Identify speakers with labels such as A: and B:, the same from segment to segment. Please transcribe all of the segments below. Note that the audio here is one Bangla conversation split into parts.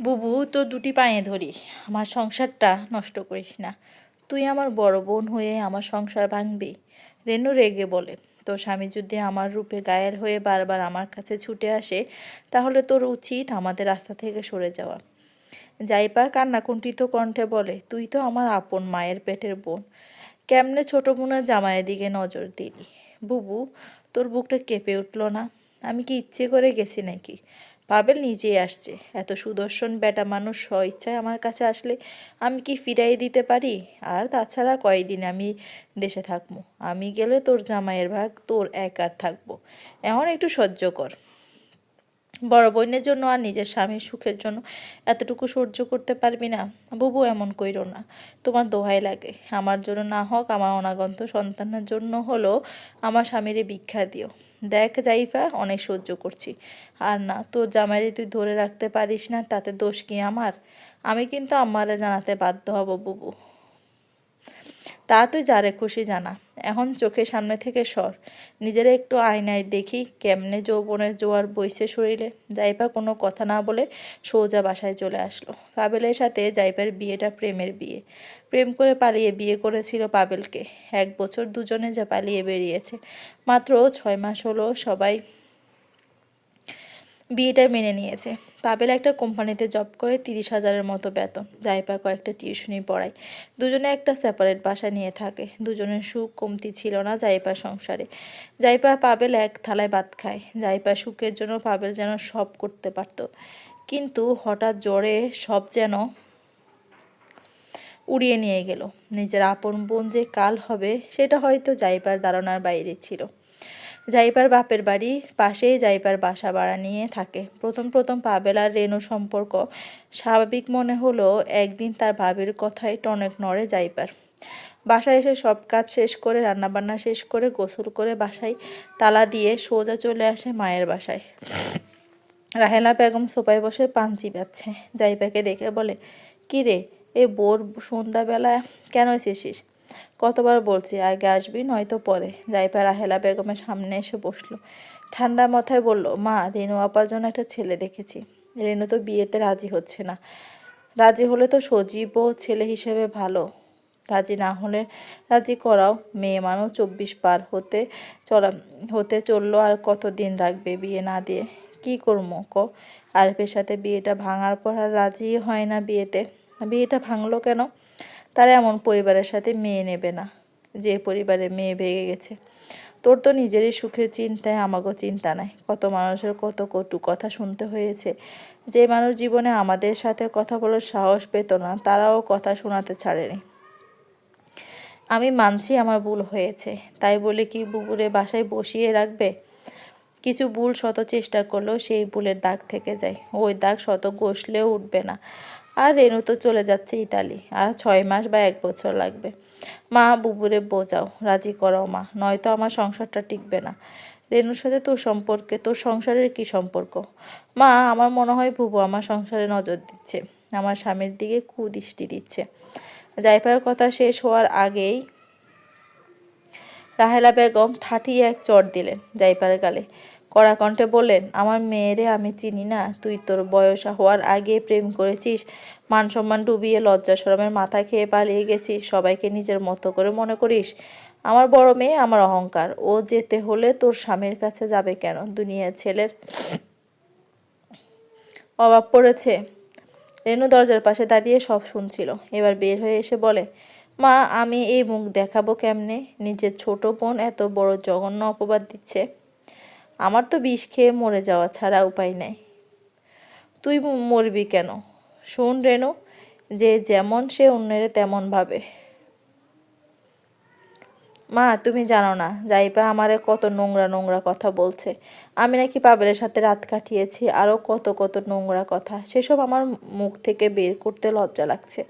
A: বুবু, তোর দুটি পায়ে ধরি। আমার সংসারটা নষ্ট করিস না। তুই আমার বড় বোন হয়ে আমার সংসার ভাঙবি। রেনু রেগে বলে, তোর স্বামী যদি আমার রূপে গায়ের হয়ে বারবার আমার কাছে ছুটে আসে, তাহলে তোর উচিত আমাদের রাস্তা থেকে সরে যাওয়া। যাই জাইপা কান্নাকুণ্ঠিত কণ্ঠে বলে, তুই তো আমার আপন মায়ের পেটের বোন। কেমনে ছোট বোনের জামাইয়ের দিকে নজর দিলি? বুবু, তোর বুকটা কেঁপে উঠল না। আমি কি ইচ্ছে করে গেছি নাকি? পাবেল নিজেই আসছে। এত সুদর্শন বেটা মানুষ স্বইচ্ছায় আমার কাছে আসলে আমি কি ফিরাই দিতে পারি? আর তাছাড়া কয়েকদিন আমি দেশে থাকব? আমি গেলে তোর জামাইয়ের ভাগ, তোর একার থাকব। এখন একটু সহ্য কর। বড় বোনের জন্য আর নিজের স্বামীর সুখের জন্য এতটুকু সহ্য করতে পারবি না। বুবু এমন কইরো না। তোমার দোহাই লাগে। আমার জন্য না হোক, আমার অনাগন্ত সন্তানের জন্য হলো আমার স্বামীরে ভিক্ষা দিও। দেখ জাইফা, অনেক সহ্য করছি। আর না, তোর জামাইরে তুই ধরে রাখতে পারিস না, তাতে দোষ কি আমার? আমি কিন্তু আমারে জানাতে বাধ্য হব বুবু। তা তুই যারে খুশি জানা। এখন চোখের সামনে থেকে সর। নিজের একটু আয়নায় দেখি কেমনে যৌবনের জোয়ার বইছে শরীরে। জাইপা কোনো কথা না বলে সোজা বাসায় চলে আসলো। পাবেলের সাথে জাইপার বিয়েটা প্রেমের বিয়ে। প্রেম করে পালিয়ে বিয়ে করেছিল পাবেলকে। এক বছর দুজনে যা পালিয়ে বেরিয়েছে। মাত্র ছয় মাস হলো সবাই বিয়েটা মেনে নিয়েছে। পাবেল একটা কোম্পানিতে জব করে তিরিশ হাজারের মতো বেতন, জাইপা কয়েকটা টিউশনি পড়ায়। দুজনে একটা সেপারেট বাসা নিয়ে থাকে। দুজনের সুখ কমতি ছিল না জাইপা সংসারে। জাইপা পাবেল এক থালায় ভাত খায়। জাইপা সুখের জন্য পাবেল যেন সব করতে পারত। কিন্তু হঠাৎ জ্বরে সব যেন উড়িয়ে নিয়ে গেল। নিজের আপন বোন যে কাল হবে, সেটা হয়তো জাইপার ধারণার বাইরে ছিল। জাইপার বাপের বাড়ি পাশেই জাইপার বাসা ভাড়া নিয়ে থাকে। প্রথম প্রথম পাবেল আর রেনু সম্পর্ক। স্বাভাবিক মনে হলো একদিন তার ভাবির কথায় টনেক নড়ে জাইপার বাসায় এসে সব কাজ শেষ করে, রান্নাবান্না শেষ করে, গোসল করে বাসায় তালা দিয়ে সোজা চলে আসে মায়ের বাসায়। রাহেলা বেগম সোপায় বসে পান চিবাচ্ছে জাইপাকে দেখে বলে কি রে এ বোর সন্ধ্যাবেলা কেন এসেছিস? কতবার বলছি, আগে আসবি, নয়তো পরে। জাইপা রাহেলা বেগমের সামনে এসে বসল। ঠান্ডা মাথায় বলল, মা, রেনু আপার জন্য একটা ছেলে দেখেছি। রেনু তো বিয়েতে রাজি হচ্ছে না। রাজি হলে তো সজীব ছেলে হিসেবে ভালো। রাজি না হলে রাজি করাও। মেয়ে মানুষ চব্বিশ পার হতে চলা, হতে চলল আর কতদিন রাখবে বিয়ে না দিয়ে? কি করব ক? আরিফের সাথে বিয়েটা ভাঙার পর আর রাজি হয় না বিয়েতে। বিয়েটা ভাঙলো কেন? তারা এমন পরিবারের সাথে মেয়ে নেবে না। যে পরিবারে মেয়ে ভেঙে গেছে। তোর তো নিজেরই সুখের চিন্তায় আমাকেও চিন্তা নাই। কত মানুষের কত কটু কথা শুনতে হয়েছে। যে মানুষ জীবনে আমাদের সাথে কথা বলার সাহস পেত না, তারাও কথা শোনাতে ছাড়েনি। আমি মানছি আমার ভুল হয়েছে। তাই বলে কি বুবুরে বাসায় বসিয়ে রাখবে? কিছু ভুল শত চেষ্টা করলেও সেই ভুলের দাগ থেকে যায়। ওই দাগ শত ঘষলেও উঠবে না। আর রেনু তো চলে যাচ্ছে ইতালি, আর ছয় মাস বা এক বছর লাগবে। মা, বুবুরে বোঝাও, রাজি করাও মা, নয়তো আমার সংসারটা টিকবে না। রেনুর সাথে তোর সম্পর্কে, তোর সংসারের কি সম্পর্ক? মা, আমার মনে হয় বুবু আমার সংসারে নজর দিচ্ছে, আমার স্বামীর দিকে কুদৃষ্টি দিচ্ছে। জাইফার কথা শেষ হওয়ার আগেই রাহেলা বেগম ঠাঠিয়ে এক চট দিলেন জাইপার গালে। কড়া কণ্ঠে বললেন, আমার মেয়েরে আমি চিনি না, তুই তোর বয়স হওয়ার আগে প্রেম করেছিস। মান সম্মান ডুবিয়ে লজ্জা সরমের মাথা খেয়ে পালিয়ে গেছিস, সবাইকে নিজের মতো করে মনে করিস? আমার বড় মেয়ে আমার অহংকার, ও যেতে হলে তোর স্বামীর কাছে যাবে কেন? দুনিয়ার ছেলের অভাব পড়েছে। রেনু দরজার পাশে দাঁড়িয়ে সব শুনছিল। এবার বের হয়ে এসে বলে, মা, আমি এই মুখ দেখাবো কেমনে? নিজের ছোট বোন এত বড় জঘন্য অপবাদ দিচ্ছে। আমার তো বিষ খেয়ে মরে যাওয়া ছাড়া উপায় নাই। তুই মরবি কেন? শোন রেনু যে যেমন সে অন্যের তেমন ভাবে। মা, তুমি জানো না, জাইপা আমারে কত নোংরা নোংরা কথা বলছে। আমি নাকি পাবেলের সাথে রাত কাটিয়েছি আরও কত কত নোংরা কথা। সেসব আমার মুখ থেকে বের করতে লজ্জা লাগছে।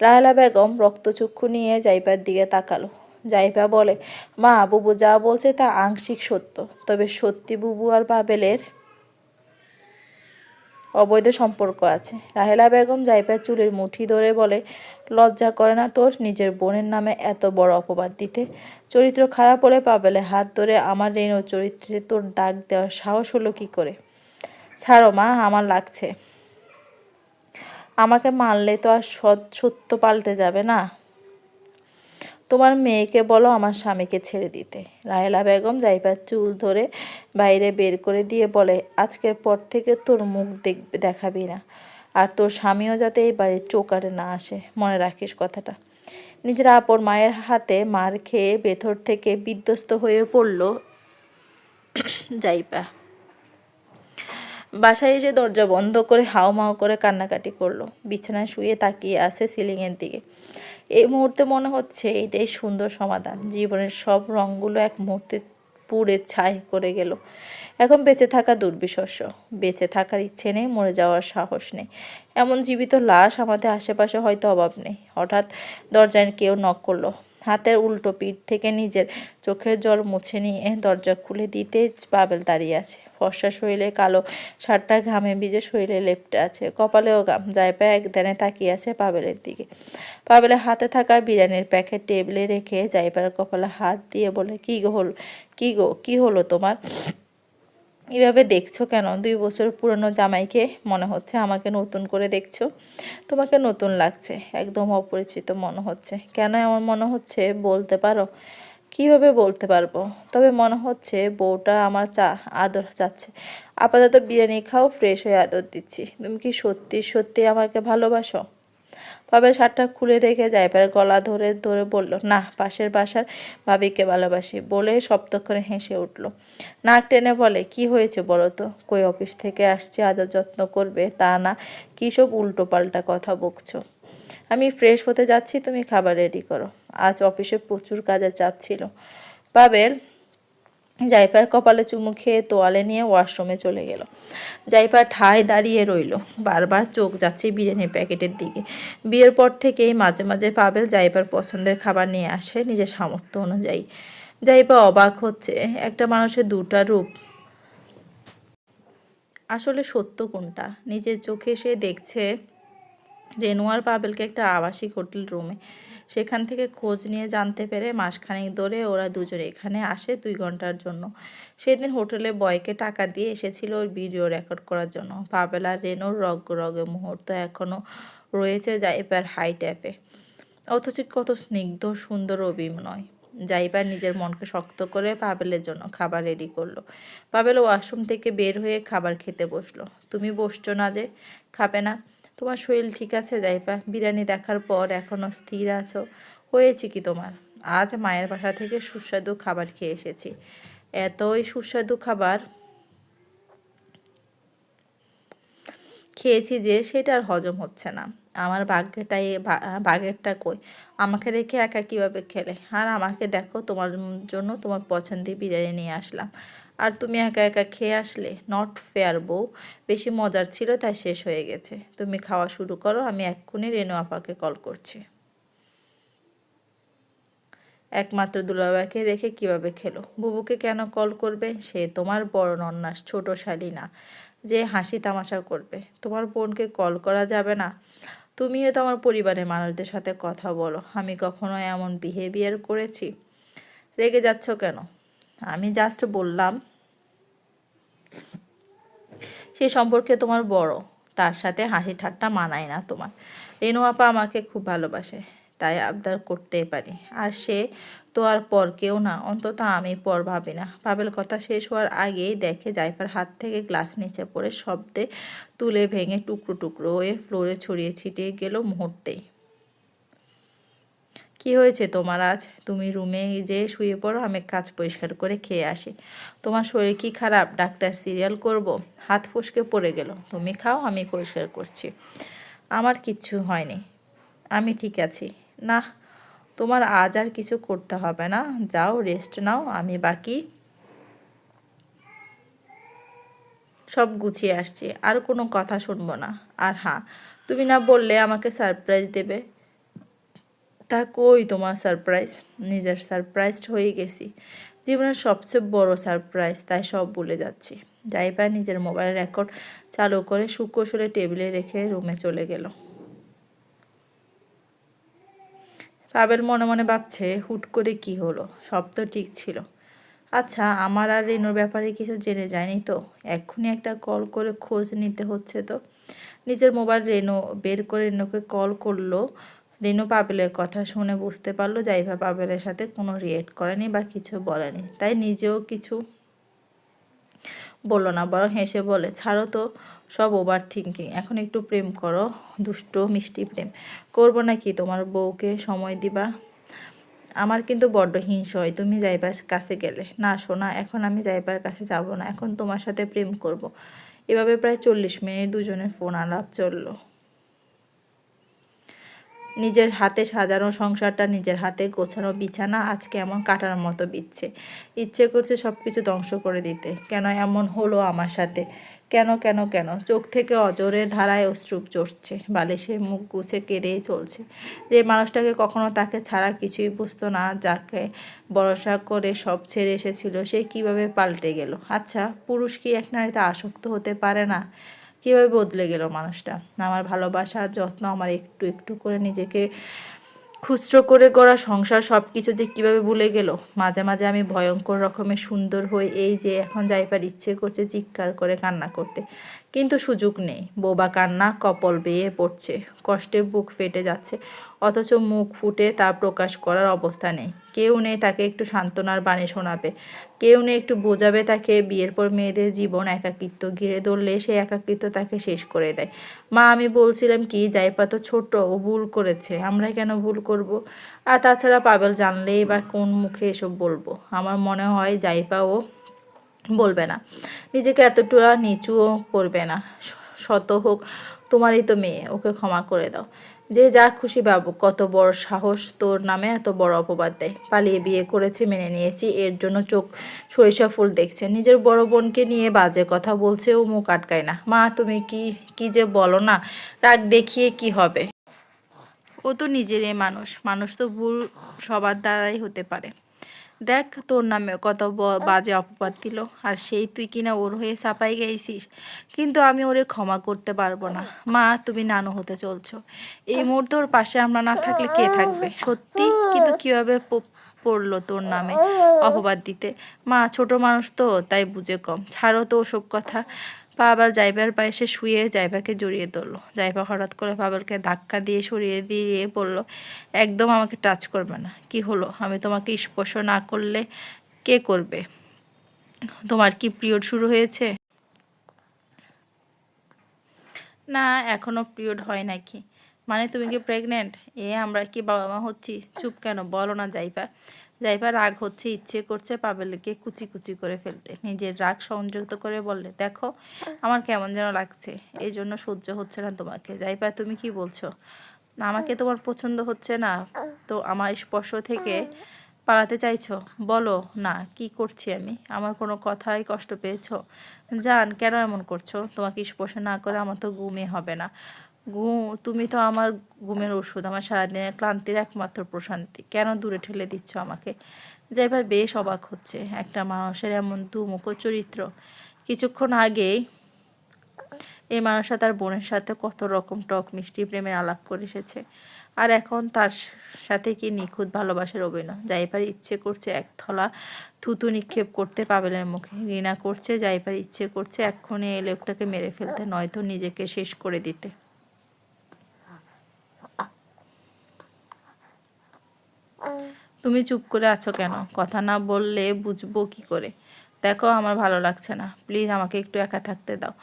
A: রাহেলা বেগম রক্তচক্ষু নিয়ে জাইপার দিকে তাকালো। জাইপা বলে। মা, বুবু যা বলছে তা আংশিক সত্য। তবে সত্যি বুবু আর পাবেলের অবৈধ সম্পর্ক আছে। রাহেলা বেগম জাইপার চুলের মুঠি ধরে বলে, লজ্জা করে না তোর নিজের বোনের নামে এত বড় অপবাদ দিতে? চরিত্র খারাপ হলে পাবেলে হাত ধরে আমার রেণু চরিত্রে তোর ডাক দেওয়ার সাহস হলো কী করে? ছাড়ো মা, আমার লাগছে। আমাকে মানলে তো আর সত্য পাল্টে যাবে না? তোমার মেয়েকে বলো আমার স্বামীকে ছেড়ে দিতে। রাহেলা বেগম জাইবার চুল ধরে বাইরে বের করে দিয়ে বলে, আজকের পর থেকে তোর মুখ দেখবে, দেখাবি না। আর তোর স্বামীও যাতে এই বাড়ির চোকারে না আসে। মনে রাখিস কথাটা। নিজের আপর মায়ের হাতে মার খেয়ে ভেতর থেকে বিধ্বস্ত হয়ে পড়ল যাইপা বাসায় এসে দরজা বন্ধ করে হাও মাও করে কান্নাকাটি করল। বিছানায় শুয়ে তাকিয়ে আসে সিলিংয়ের দিকে। এই মুহূর্তে মনে হচ্ছে এটাই সুন্দর সমাধান। জীবনের সব রঙগুলো এক মুহূর্তে পুড়ে ছাই করে গেল। এখন বেঁচে থাকা দুর্বিশস্য বেঁচে থাকার ইচ্ছে নেই, মরে যাওয়ার সাহস নেই। এমন জীবিত লাশ আমাদের আশেপাশে হয়তো অভাব নেই। হঠাৎ দরজায় কেউ নক করল। হাতের উল্টো পিঠ থেকে নিজের চোখের জল মুছে নিয়ে দরজা খুলে দিতে পাবেল দাঁড়িয়ে আছে। ফর্সা শরীরে কালো শার্টটা ঘামে ভিজে শরীরে লেপটে আছে। কপালেও গাম জায়পা এক ধ্যানে তাকিয়ে আছে পাবেলের দিকে। পাবেলের হাতে থাকা বিরিয়ানির প্যাকেট টেবিলে রেখে যাইবার কপালে হাত দিয়ে বলে, কী হল, কী গো, কী হলো তোমার? এভাবে দেখছ কেন? দুই বছর পুরনো জামাইকে মনে হচ্ছে আমাকে নতুন করে দেখছ। তোমাকে নতুন লাগছে, একদম অপরিচিত মনে হচ্ছে। কেন এমন মনে হচ্ছে বলতে পারো? কীভাবে বলতে পারব? তবে মনে হচ্ছে বউটা আমার চা, আদর চাচ্ছে। আপাতত বিরিয়ানি খাও ফ্রেশ হয়ে আদর দিচ্ছি। তুমি কি সত্যি সত্যি আমাকে ভালোবাসো? পাবেল শার্টটা খুলে রেখে জাইপার গলা ধরে ধরে বলল, না, পাশের বাসার ভাবিকে ভালোবাসি বলে সপ্তক্ষণে হেসে উঠল। নাক টেনে বলে, কি হয়েছে বলো তো? কই অফিস থেকে আসছে, আদর যত্ন করবে, তা না, কী সব উল্টো পাল্টা কথা বকছো? আমি ফ্রেশ হতে যাচ্ছি, তুমি খাবার রেডি করো। আজ অফিসে প্রচুর কাজের চাপ ছিল। পাবেল জাইফার কপালে চুমু খেয়ে তোয়ালে নিয়ে ওয়াশরুমে চলে গেল। জাইফা ঠায় দাঁড়িয়ে রইল। বারবার চোখ যাচ্ছে বিরিয়ানির প্যাকেটের দিকে। বিয়ের পর থেকেই মাঝে মাঝে পাবেল জাইফার পছন্দের খাবার নিয়ে আসে নিজের সামর্থ্য অনুযায়ী। জাইফা অবাক হচ্ছে, একটা মানুষের দুটা রূপ। আসলে সত্য কোনটা? নিজের চোখে সে দেখছে রেনুয়ার পাবেলকে একটা আবাসিক হোটেল রুমে। সেখান থেকে খোঁজ নিয়ে জানতে পেরে মাসখানেক ধরে ওরা দুজন এখানে আসে দুই ঘণ্টার জন্য। সেদিন হোটেলে বয়কে টাকা দিয়ে এসেছিল ওর ভিডিও রেকর্ড করার জন্য। পাবেলা রেনুর রগ রগে মুহূর্ত এখনও রয়েছে জাইপার হাই ট্যাপে অথচ কত স্নিগ্ধ, সুন্দর অভিনয়। জাইবার নিজের মনকে শক্ত করে পাবেলের জন্য খাবার রেডি করল। পাবেল ওয়াশরুম থেকে বের হয়ে খাবার খেতে বসল। তুমি বসছো না যে, খাবে না? তোমার শরীর ঠিক আছে যাইপা বিরিয়ানি দেখার পর এখনও স্থির আছো? হয়েছে কি তোমার? আজ মায়ের বাসা থেকে সুস্বাদু খাবার খেয়ে এসেছি। এতই সুস্বাদু খাবার খেয়েছি যে সেটা আর হজম হচ্ছে না। আমার ভাগ্যটাই বাঘেরটা কই? আমাকে রেখে একা কীভাবে খেলে? আর আমাকে দেখো, তোমার জন্য তোমার পছন্দের বিরিয়ানি নিয়ে আসলাম। আর তুমি একা একা খেয়ে আসলে? নট ফেয়ার বউ। বেশি মজার ছিল, তাই শেষ হয়ে গেছে। তুমি খাওয়া শুরু করো, আমি এক্ষুনি রেনু আপাকে কল করছি। একমাত্র দুলাবাকে রেখে কীভাবে খেলো। বুবুকে কেন কল করবে? সে তোমার বড় নন্নাস, ছোট শালী না যে হাসি তামাশা করবে। তোমার বোনকে কল করা যাবে না। তুমিও তো আমার পরিবারের মানুষদের সাথে কথা বলো। আমি কখনো এমন বিহেভিয়ার করেছি? রেগে যাচ্ছ কেন? আমি জাস্ট বললাম, সে সম্পর্কে তোমার বড়, তার সাথে হাসি ঠাট্টা মানায় না তোমার। রেনু আপা আমাকে খুব ভালোবাসে, তাই আবদার করতেই পারি। আর সে তো আর পর কেউ না, অন্তত আমি পর ভাবি না। পাবেল কথা শেষ হওয়ার আগেই দেখে জাইফার হাত থেকে গ্লাস নিচে পড়ে শব্দে তুলে ভেঙে টুকরো টুকরো হয়ে ফ্লোরে ছড়িয়ে ছিটিয়ে গেল মুহূর্তেই। কি হয়েছে তোমার আজ? তুমি রুমে যে শুয়ে পড়ো, আমি কাজ পরিষ্কার করে খেয়ে আসি। তোমার শরীর কি খারাপ? ডাক্তার সিরিয়াল করব। হাত ফুসকে পড়ে গেল। তুমি খাও, আমি পরিষ্কার করছি। আমার কিচ্ছু হয়নি। আমি ঠিক আছি। না, তোমার আজ আর কিছু করতে হবে না। যাও রেস্ট নাও, আমি বাকি। সব গুছিয়ে আসছি। আর কোনো কথা শুনব না। আর হ্যাঁ তুমি না বললে আমাকে সারপ্রাইজ দেবে। তা কই তোমার সারপ্রাইজ নিজের সারপ্রাইজড হয়ে গেছি। জীবনের সবচেয়ে বড় সারপ্রাইজ তাই সব বলে যাচ্ছি। জাইপা নিজের মোবাইল রেকর্ড চালু করে সুকৌশলে টেবিলে রেখে রুমে চলে গেল। পাবেল মনে মনে ভাবছে, হুট করে কি হলো? সব তো ঠিক ছিল। আচ্ছা আমার আর রেনুর ব্যাপারে কিছু জেনে যায়নি তো? এক্ষুনি একটা কল করে খোঁজ নিতে হচ্ছে তো? নিজের মোবাইল রেনু বের করে রেনুকে কল করল রেনু পাবেলের কথা শুনে বুঝতে পারল জাইভা পাবেলের সাথে কোনো রিয়েক্ট করেনি বা কিছু বলেনি। তাই নিজেও কিছু বলল না, বরং হেসে বলে, ছাড়ো তো সব ওভার থিঙ্কিং এখন একটু প্রেম করো, দুষ্ট, মিষ্টি প্রেম। করব নাকি তোমার বউকে সময় দিবা? আমার কিন্তু বড্ড হিংস হয়, তুমি যাইবার কাছে গেলে। না শোনা এখন আমি যাইবার কাছে যাব না, এখন তোমার সাথে প্রেম করব। এভাবে প্রায় চল্লিশ মিনিট দুজনের ফোন আলাপ চলল। নিজের হাতে সাজানো সংসারটা, নিজের হাতে গোছানো বিছানা আজকে এমন কাটার মতো বিচ্ছে। ইচ্ছে করছে সব কিছু ধ্বংস করে দিতে। কেন এমন হলো আমার সাথে? কেন কেন কেন? চোখ থেকে অজরে ধারায় অশ্রুপ চড়ছে। বালিশে মুখ গুছে কেঁদেই চলছে। যে মানুষটাকে কখনো তাকে ছাড়া কিছুই বুঝতো না, যাকে ভরসা করে সব ছেড়ে এসেছিল, সে কীভাবে পাল্টে গেল? আচ্ছা পুরুষ কি এক নারীতে আসক্ত হতে পারে না? কীভাবে বদলে গেল মানুষটা? আমার ভালোবাসা, যত্ন, আমার একটু একটু করে নিজেকে খুচরো করে গড়া সংসার সব কিছু যে কীভাবে ভুলে গেল? মাঝে মাঝে আমি ভয়ঙ্কর রকমের সুন্দর হই এই যে এখন যাইবার ইচ্ছে করছে চিৎকার করে কান্না করতে। কিন্তু সুযোগ নেই। বোবা কান্না কপল বেয়ে পড়ছে। কষ্টে বুক ফেটে যাচ্ছে। অথচ মুখ ফুটে তা প্রকাশ করার অবস্থা নেই। কেউ নেই তাকে একটু সান্ত্বনার বাণী শোনাবে। কেউ না একটু বোঝাবে তাকে। বিয়ের পর মেয়েদের জীবন একাকিত্ব ঘিরে ধরলে সে একাকিত্ব তাকে শেষ করে দেয়। মা, আমি বলছিলাম কি, জাইপা তো ছোট ও ভুল করেছে। আমরা কেন ভুল করব? আর তাছাড়া পাবেল জানলেই বা কোন মুখে এসব বলব? আমার মনে হয় জাইপা ও বলবে না। নিজেকে এতটা নিচুও করবে না। শত হোক, তোমারই তো মেয়ে, ওকে ক্ষমা করে দাও। যে যা খুশি বাবু কত বড় সাহস তোর নামে এত বড় অপবাদ দেয়। পালিয়ে বিয়ে করেছি, মেনে নিয়েছি, এর জন্য চোখ সরিষা ফুল দেখছে। নিজের বড় বোনকে নিয়ে বাজে কথা বলছে ও মুখ আটকায় না। মা, তুমি কি কি যে বলো না, রাগ দেখিয়ে কি হবে? ও তো নিজেরই মানুষ। মানুষ তো ভুল সবার দ্বারাই হতে পারে। দেখ তোর নামে কত বাজে অপবাদ দিল। আর সেই তুই কিনা ওর হয়ে চাপাই গেছিস। কিন্তু আমি ওরে ক্ষমা করতে পারব না। মা, তুমি নানু হতে চলছো। এই মুহূর্তে ওর পাশে আমরা না থাকলে কে থাকবে? সত্যি? কিন্তু কীভাবে পড়ল তোর নামে অপবাদ দিতে? মা, ছোট মানুষ তো, তাই বুঝে কম। ছাড়ো তো ওসব কথা। পাবেল জাইবার পাশে শুয়ে জাইবাকে জড়িয়ে ধরলো। জাইবা হঠাৎ করে পাবেলকে ধাক্কা দিয়ে সরিয়ে দিয়ে বলল, একদম আমাকে টাচ করবে না। কি হলো? আমি তোমাকে স্পর্শ না করলে কে করবে? তোমার কি পিরিয়ড শুরু হয়েছে? না, এখনও পিরিয়ড হয় নাকি মানে তুমি কি প্রেগনেন্ট এ, আমরা কি বাবা মা হচ্ছি? চুপ কেন? বলো না যাইবা। যাইবা রাগ হচ্ছে, ইচ্ছে করছে পাবেলকে কুচি কুচি করে ফেলতে। নিজের রাগ সংযুক্ত করে বললে, দেখো, আমার কেমন যেন লাগছে, এই জন্য সহ্য হচ্ছে না তোমাকে। যাইবা তুমি কি বলছো? আমাকে তোমার পছন্দ হচ্ছে না। তো আমার স্পর্শ থেকে পালাতে চাইছো? বলো, না, কি করছি আমি? আমার কোনো কথাই কষ্ট পেয়েছ? জান, কেন এমন করছ? তোমাকে স্পর্শ না করে আমার তো ঘুমে হবে না। ঘুম, তুমি তো আমার ঘুমের ওষুধ, আমার সারাদিনের ক্লান্তির একমাত্র প্রশান্তি। কেন দূরে ঠেলে দিচ্ছ আমাকে? যে এবার বেশ অবাক হচ্ছে। একটা মানুষের এমন দুমুখ চরিত্র। কিছুক্ষণ আগেই এই মানুষটা তার বোনের সাথে কত রকম টক, মিষ্টি প্রেমের আলাপ করে এসেছে। আর এখন তার সাথে কি নিখুঁত ভালোবাসার অভিনয়? যাইবার ইচ্ছে করছে এক থলা থুতু নিক্ষেপ করতে পাবেলের মুখে। ঘৃণা করছে যাইবার ইচ্ছে করছে এক্ষণে এলে লোকটাকে মেরে ফেলতে, নয়তো নিজেকে শেষ করে দিতে। তুমি চুপ করে আছো কেন? কথা না বললে বুঝব কি করে? দেখো আমার ভালো লাগছে না। প্লিজ আমাকে একটু একা থাকতে দাও।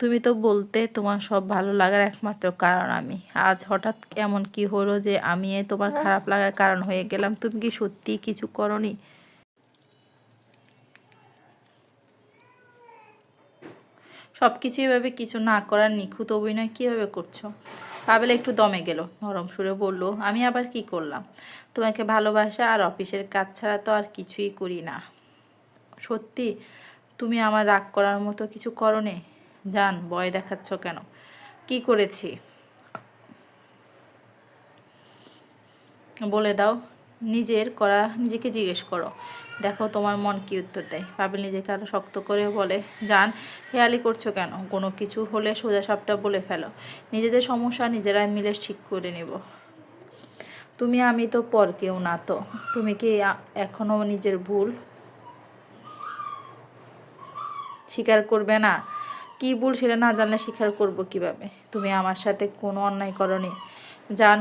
A: তুমি তো বলতে তোমার সব ভালো লাগার একমাত্র কারণ আমি। আজ হঠাৎ এমন কি হলো যে আমি তোমার খারাপ লাগার কারণ হয়ে গেলাম। তুমি কি সত্যি কিছু করনি? সব কিছু এভাবে কিছু না করার নিখুঁত অভিনয় কীভাবে করছ? পাবেল একটু দমে গেল। নরম সুরে বলল, আমি আবার কি করলাম? তোমাকে ভালোবাসা আর অফিসের কাজ ছাড়া তো আর কিছুই করি না। সত্যি, তুমি আমার রাগ করার মতো কিছু করনে? যান ভয় দেখাচ্ছ কেন? কি করেছি? বলে দাও, নিজের করা, নিজেকে জিজ্ঞেস করো। দেখো তোমার মন কি উত্তর দেয়। পাবেল নিজেকে আরও শক্ত করে বলে যান হেয়ালি করছ কেন? কোনো কিছু হলে সোজা সাপটা বলে ফেলো। নিজেদের সমস্যা নিজেরাই মিলে ঠিক করে নেব। তুমি আমি তো পর কেউ না তো। তুমি কি এখনও নিজের ভুল স্বীকার করবে না? কি ভুল সেটা না জানলে স্বীকার করব কীভাবে? তুমি আমার সাথে কোনো অন্যায় করনি। জান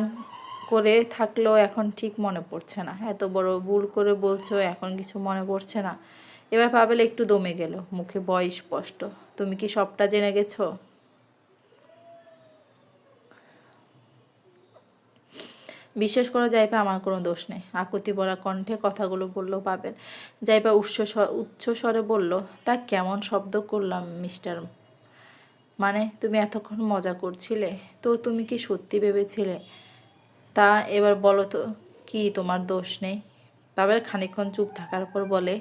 A: করে থাকলেও এখন ঠিক মনে পড়ছে না। এত বড় ভুল করে বলছো, এখন কিছু মনে পড়ছে না। এবার পাবেল একটু দমে গেল, মুখে বয় স্পষ্ট। তুমি কি সবটা জেনে গেছো? বিশ্বাস করো জাইপা, আমার কোনো দোষ নেই। আকুতি বলা কণ্ঠে কথাগুলো বললেও পাবেন জাইপা উচ্চ উচ্চ স্বরে বলল, তা কেমন শব্দ করলাম, মিস্টার? মানে তুমি এতক্ষণ মজা করছিলে? তো তুমি কি সত্যি ভেবেছিলে? তা এবার বলো তো, কি তোমার দোষ নেই? বাবার খানিকক্ষণ চুপ থাকার পর বলে,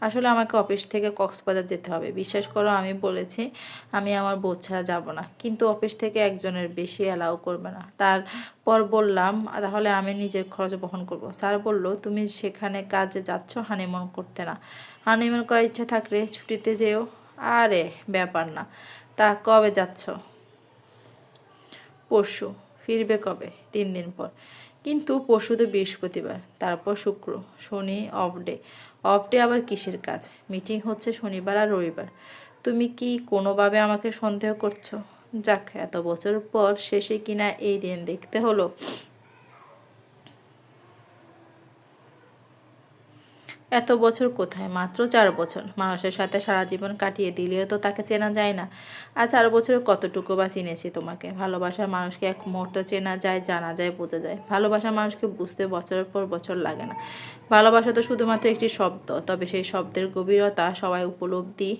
A: আসলে আমাকে অফিস থেকে কক্সবাজার যেতে হবে। বিশ্বাস করো, আমি বলেছি আমি আমার বোধ ছাড়া যাব না। কিন্তু অফিস থেকে একজনের বেশি অ্যালাউ করবে না। তারপর বললাম, তাহলে আমি নিজের খরচ বহন করব। স্যার বলল, তুমি সেখানে কাজে যাচ্ছ হানিমুন করতে না। হানিমুন করার ইচ্ছা থাকলে ছুটিতে যেও। আরে, ব্যাপার না। তা কবে যাচ্ছ? পরশু ফিরবে কবে? তিন দিন পর। কিন্তু পরশু তো বৃহস্পতিবার, তারপর শুক্র, শনি অফ ডে অফ ডে আবার কিসের কাজ? মিটিং হচ্ছে শনিবার আর রবিবার। তুমি কি কোনোভাবে আমাকে সন্দেহ করছ? যাক, এত বছর পর শেষে কিনা এই দিন দেখতে হলো। এত বছর কোথায়? মাত্র চার বছর। মানুষের সাথে সারা জীবন কাটিয়ে দিলেও তো তাকে চেনা যায় না। আর চার বছরে কতটুকু বা চিনেছি তোমাকে? ভালোবাসার মানুষকে এক মুহূর্ত চেনা যায়, জানা যায়, বোঝা যায়। ভালোবাসা মানুষকে বুঝতে বছরের পর বছর লাগে না। ভালোবাসা তো শুধুমাত্র একটি শব্দ, তবে সেই শব্দের গভীরতা সবাই উপলব্ধি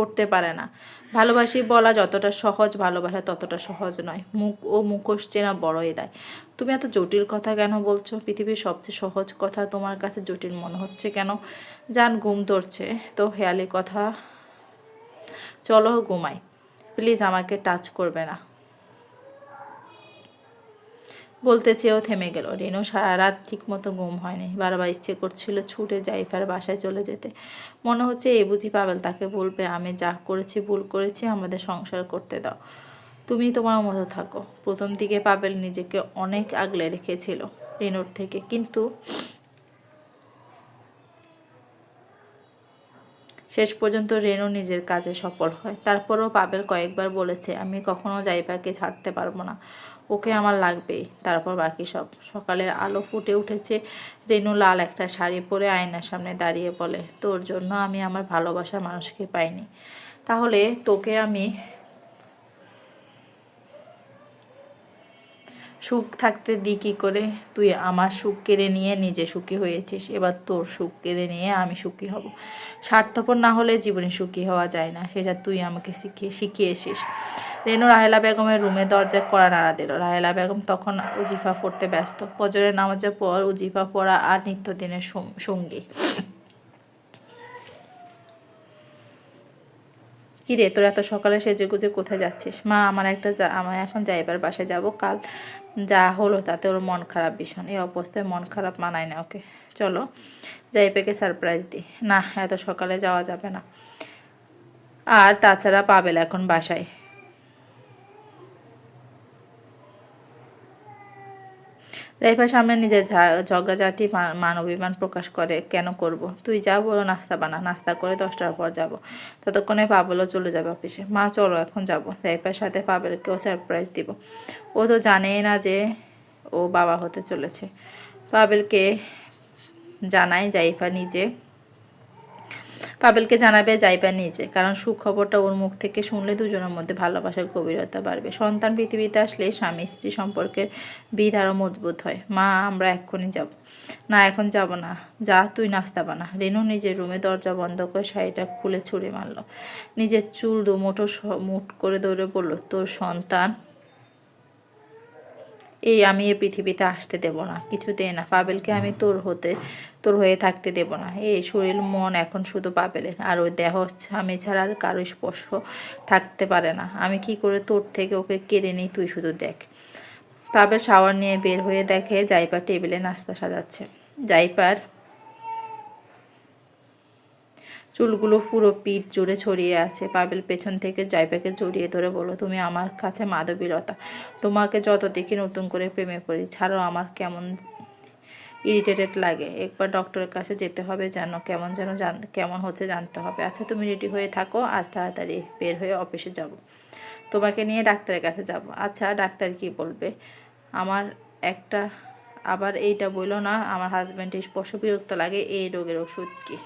A: করতে পারে না। ভালোবাসি বলা যতটা সহজ, ভালোবাসা ততটা সহজ নয়। মুখ ও মুখোশ চেনা বড়ই দেয়। তুমি এত জটিল কথা কেন বলছো? পৃথিবীর সবচেয়ে সহজ কথা তোমার কাছে জটিল মনে হচ্ছে কেন? যান ঘুম ধরছে। তো হেয়ালি কথা, চলো ঘুমাই। প্লিজ আমাকে টাচ করবে না। বলতে চেয়েও থেমে গেল। রেনু সারা রাত ঠিকমতো ঘুম হয়নি। বারবার ইচ্ছে করছিল ছুটে জাইফার বাসায় চলে যেতে। মনে হচ্ছে এ বুঝি পাবেল তাকে বলবে, আমি যা করেছি, ভুল করেছি, আমাদের সংসার করতে দাও। তুমি তোমার মতো থাকো। প্রথম দিকে পাবেল নিজেকে অনেক আগলে রেখেছিল রেনুর থেকে, কিন্তু শেষ পর্যন্ত রেনু নিজের কাজে সফল হয়। তারপরও পাবেল কয়েকবার বলেছে, আমি কখনো জাইপাকে ছাড়তে পারব না। ওকে আমার লাগবেই। তারপর বাকি সব। সকালের আলো ফুটে উঠেছে। রেনু লাল একটা শাড়ি পরে আয়নার সামনে দাঁড়িয়ে বলে, তোর জন্য আমি আমার ভালোবাসা মানুষকে পাইনি। তাহলে তোকে আমি সুখ থাকতে দি কী করে? তুই আমার সুখ কেড়ে নিয়ে নিজে সুখী হয়েছিস। এবার তোর সুখ কেড়ে নিয়ে আমি সুখী হব। স্বার্থপর না হলে জীবনে সুখী হওয়া যায় না। সেটা তুই আমাকে শিখিয়ে, শিখিয়েছিস। রেনু রাহেলা বেগমের রুমে দরজায় কড়া নাড়া দিল। রাহেলা বেগম তখন উজিফা পড়তে ব্যস্ত। ফজরের নামাজের পর উজিফা পড়া আর নিত্যদিনের সঙ্গী। কি রে তোর এত সকালে সেজে গুজে কোথায় যাচ্ছিস? মা, আমার একটা আমার এখন যাইবার বাসায় যাব। কাল যা হলো তাতে ওর মন খারাপ ভীষণ। এই অবস্থায় মন খারাপ মানায় না ওকে। চলো, যাই জাইপেকে সারপ্রাইজ দিই। না, এত সকালে যাওয়া যাবে না। আর তাছাড়া পাবেল এখন বাসায়। জাইফার সামনে নিজের ঝগড়াঝাটি মান অভিমান প্রকাশ করে, কেন করব? তুই যা বলো, নাস্তা বানা। নাস্তা করে দশটার পর যাব। ততক্ষণে পাবলও চলে যাবে অফিসে। মা, চলো, এখন যাব। জাইফার সাথে পাবেলকেও সারপ্রাইজ দিব। ও তো জানেই না যে ও বাবা হতে চলেছে। পাবেলকে জানাই, জাইফা নিজে পাবেলকে জানাবে, যাইবা নিজে। কারণ সুখবরটা ওর মুখ থেকে শুনলে দুজনের মধ্যে ভালোবাসার গভীরতা বাড়বে। সন্তান পৃথিবীতে আসলে স্বামী স্ত্রী সম্পর্কের বিধ আরও মজবুত হয়। মা, আমরা এক্ষুনি যাব। না, এখন যাব না। যা, তুই নাস্তা বানা। রেনু নিজের রুমে দরজা বন্ধ করে শাড়িটা খুলে ছুঁড়ে মারল। নিজের চুল দু মুঠো করে দৌড়ে বলল, তোর সন্তান এই আমি এ পৃথিবীতে আসতে দেব না, কিছুতেই না। পাবেলকে আমি তোর হতে, তোর হয়ে থাকতে দেব না। এই শরীর, মন এখন শুধু পাবেলের। আর ওই দেহ আমি ছাড়া আর কারও স্পর্শ থাকতে পারে না। আমি কি করে তোর থেকে ওকে কেড়ে নিই, তুই শুধু দেখ। পাবেল শাওয়ার নিয়ে বের হয়ে দেখে জাইপা টেবিলে নাস্তা সাজাচ্ছে। জাইপার চুলগুলো পুরো পিঠ জুড়ে ছড়িয়ে আছে। পাবেল পেছন থেকে জাইপাকে জড়িয়ে ধরে বলো তুমি আমার কাছে মাধবীলতা। তোমাকে যত দেখি নতুন করে প্রেমে পড়ি। ছাড়াও আমার কেমন ইরিটেটেড লাগে। একবার ডক্টরের কাছে যেতে হবে যেন কেমন যেন জান, কেমন হচ্ছে জানতে হবে। আচ্ছা তুমি রেডি হয়ে থাকো, আজ তাড়াতাড়ি বের হয়ে অফিসে যাব। তোমাকে নিয়ে ডাক্তারের কাছে যাব। আচ্ছা ডাক্তার কি বলবে? আমার একটা, আবার এইটা বলল না, আমার হাজব্যান্ড স্পর্শ বিরক্ত লাগে, এই রোগের ওষুধ কি?